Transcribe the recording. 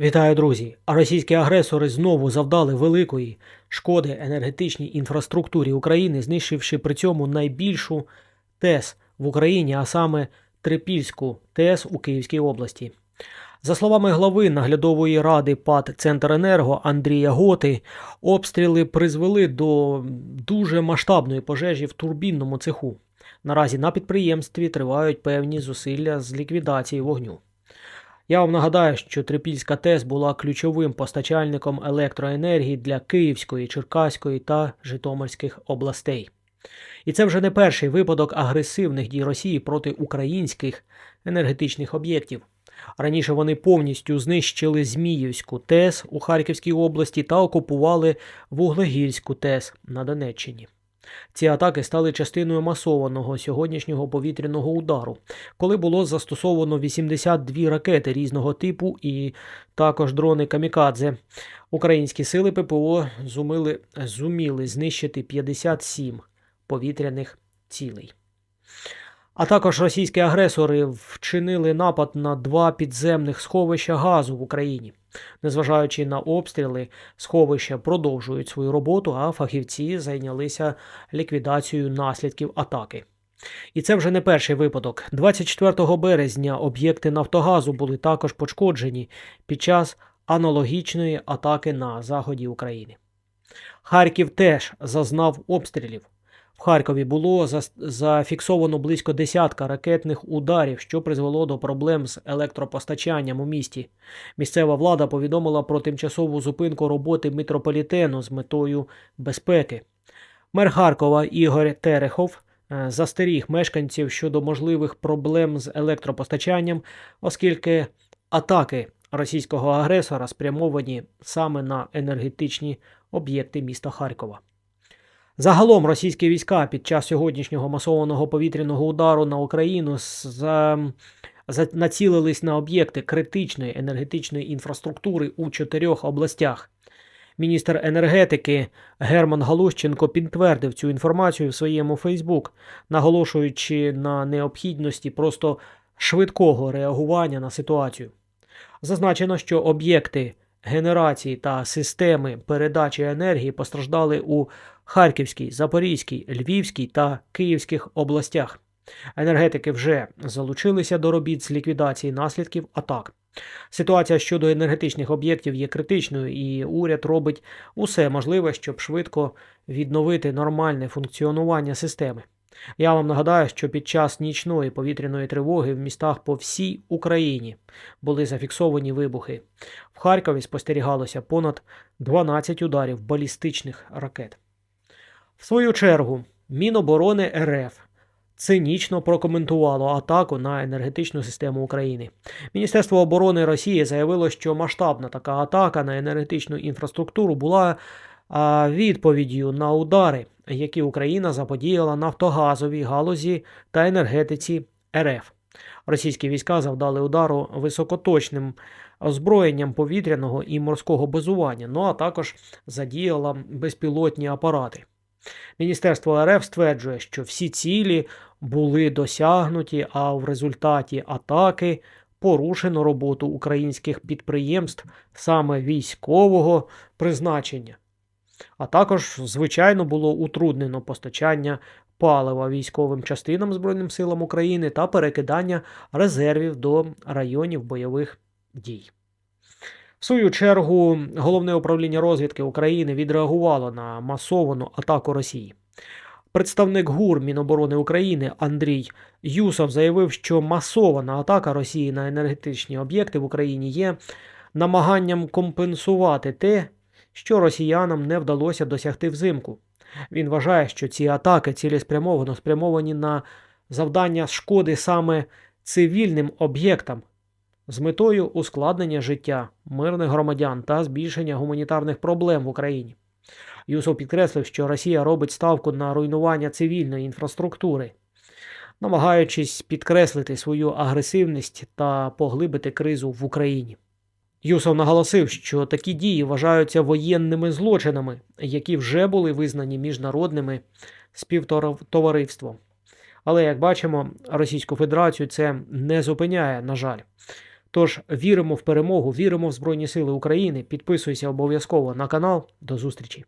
Вітаю, друзі! Російські агресори знову завдали великої шкоди енергетичній інфраструктурі України, знищивши при цьому найбільшу ТЕС в Україні, а саме Трипільську ТЕС у Київській області. За словами глави наглядової ради ПАД Центренерго Андрія Готи, обстріли призвели до дуже масштабної пожежі в турбінному цеху. Наразі на підприємстві тривають певні зусилля з ліквідації вогню. Я вам нагадаю, що Трипільська ТЕС була ключовим постачальником електроенергії для Київської, Черкаської та Житомирських областей. І це вже не перший випадок агресивних дій Росії проти українських енергетичних об'єктів. Раніше вони повністю знищили Зміївську ТЕС у Харківській області та окупували Вуглегірську ТЕС на Донеччині. Ці атаки стали частиною масованого сьогоднішнього повітряного удару, коли було застосовано 82 ракети різного типу і також дрони Камікадзе. Українські сили ППО зуміли, зуміли знищити 57 повітряних цілей. А також російські агресори вчинили напад на два підземних сховища газу в Україні. Незважаючи на обстріли, сховища продовжують свою роботу, а фахівці зайнялися ліквідацією наслідків атаки. І це вже не перший випадок. 24 березня об'єкти Нафтогазу були також пошкоджені під час аналогічної атаки на заході України. Харків теж зазнав обстрілів. В Харкові було зафіксовано близько десятка ракетних ударів, що призвело до проблем з електропостачанням у місті. Місцева влада повідомила про тимчасову зупинку роботи метрополітену з метою безпеки. Мер Харкова Ігор Терехов е, застеріг мешканців щодо можливих проблем з електропостачанням, оскільки атаки російського агресора спрямовані саме на енергетичні об'єкти міста Харкова. Загалом російські війська під час сьогоднішнього масованого повітряного удару на Україну за, за, націлились на об'єкти критичної енергетичної інфраструктури у чотирьох областях. Міністр енергетики Герман Галущенко підтвердив цю інформацію в своєму Фейсбук, наголошуючи на необхідності просто швидкого реагування на ситуацію. Зазначено, що об'єкти генерації та системи передачі енергії постраждали у Харківській, Запорізькій, Львівській та Київських областях. Енергетики вже залучилися до робіт з ліквідації наслідків атак. Ситуація щодо енергетичних об'єктів є критичною, і уряд робить усе можливе, щоб швидко відновити нормальне функціонування системи. Я вам нагадаю, що під час нічної повітряної тривоги в містах по всій Україні були зафіксовані вибухи. В Харкові спостерігалося понад 12 ударів балістичних ракет. В свою чергу, Міноборони РФ цинічно прокоментувало атаку на енергетичну систему України. Міністерство оборони Росії заявило, що масштабна така атака на енергетичну інфраструктуру була відповіддю на удари, які Україна заподіяла нафтогазовій галузі та енергетиці РФ. Російські війська завдали удару високоточним озброєнням повітряного і морського базування, ну а також задіяла безпілотні апарати. Міністерство РФ стверджує, що всі цілі були досягнуті, а в результаті атаки порушено роботу українських підприємств саме військового призначення. А також, звичайно, було утруднено постачання палива військовим частинам Збройним силам України та перекидання резервів до районів бойових дій. В свою чергу, головне управління розвідки України відреагувало на масовану атаку Росії. Представник ГУР Міноборони України Андрій Юсов заявив, що масована атака Росії на енергетичні об'єкти в Україні є намаганням компенсувати те, що росіянам не вдалося досягти взимку. Він вважає, що ці атаки цілеспрямовано спрямовані на завдання шкоди саме цивільним об'єктам з метою ускладнення життя мирних громадян та збільшення гуманітарних проблем в Україні. Юсов підкреслив, що Росія робить ставку на руйнування цивільної інфраструктури, намагаючись підкреслити свою агресивність та поглибити кризу в Україні. Юсов наголосив, що такі дії вважаються воєнними злочинами, які вже були визнані міжнародними співтовариством. Але, як бачимо, Російську Федерацію це не зупиняє, на жаль. Тож віримо в перемогу, віримо в Збройні Сили України. Підписуйся обов'язково на канал. До зустрічі!